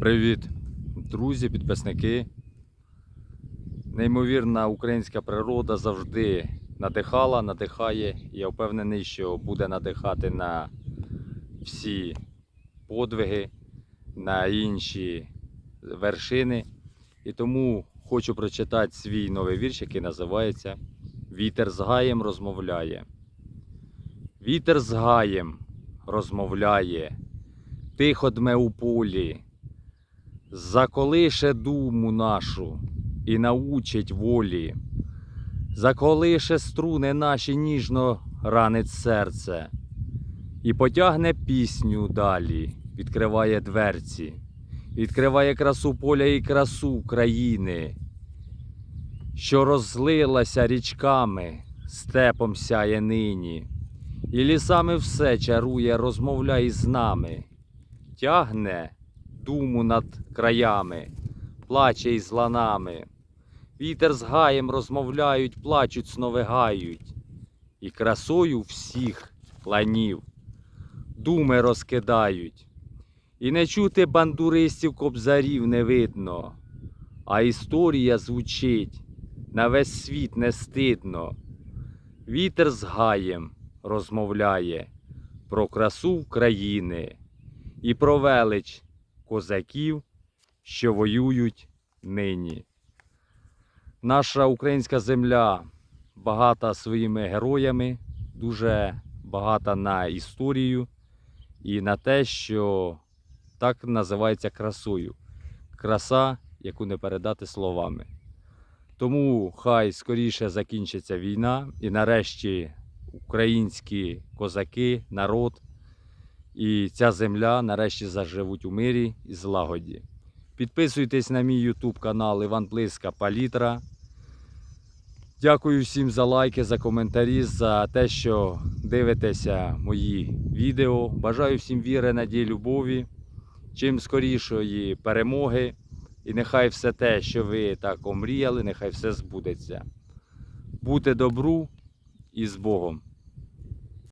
Привіт, друзі, підписники. Неймовірна українська природа завжди надихала, надихає. Я впевнений, що буде надихати на всі подвиги, на інші вершини. І тому хочу прочитати свій новий вірш, який називається Вітер з гаєм розмовляє. Вітер з гаєм розмовляє, тихо дме у полі, заколише думу нашу і научить волі, заколише струни наші ніжно ранить серце, і потягне пісню далі, відкриває дверці, відкриває красу поля і красу країни, що розлилася річками, степом сяє нині. І лісами все чарує, розмовляй з нами, тягне думу над краями, плаче із ланами. Вітер з гаєм розмовляють, плачуть, сновигають, і красою всіх ланів думи розкидають. І не чути бандуристів кобзарів не видно, а історія звучить, на весь світ не стидно. Вітер з гаєм розмовляє про красу України і про велич козаків, що воюють нині. Наша українська земля багата своїми героями, дуже багата на історію і на те, що так називається красою. Краса, яку не передати словами. Тому хай скоріше закінчиться війна і нарешті українські козаки, народ і ця земля нарешті заживуть у мирі і злагоді. Підписуйтесь на мій YouTube канал Іван Плиска Палітра. Дякую всім за лайки, за коментарі, за те, що дивитеся мої відео. Бажаю всім віри, надії, любові, чим скорішої перемоги. І нехай все те, що ви так омріяли, нехай все збудеться. Бути добру і з Богом.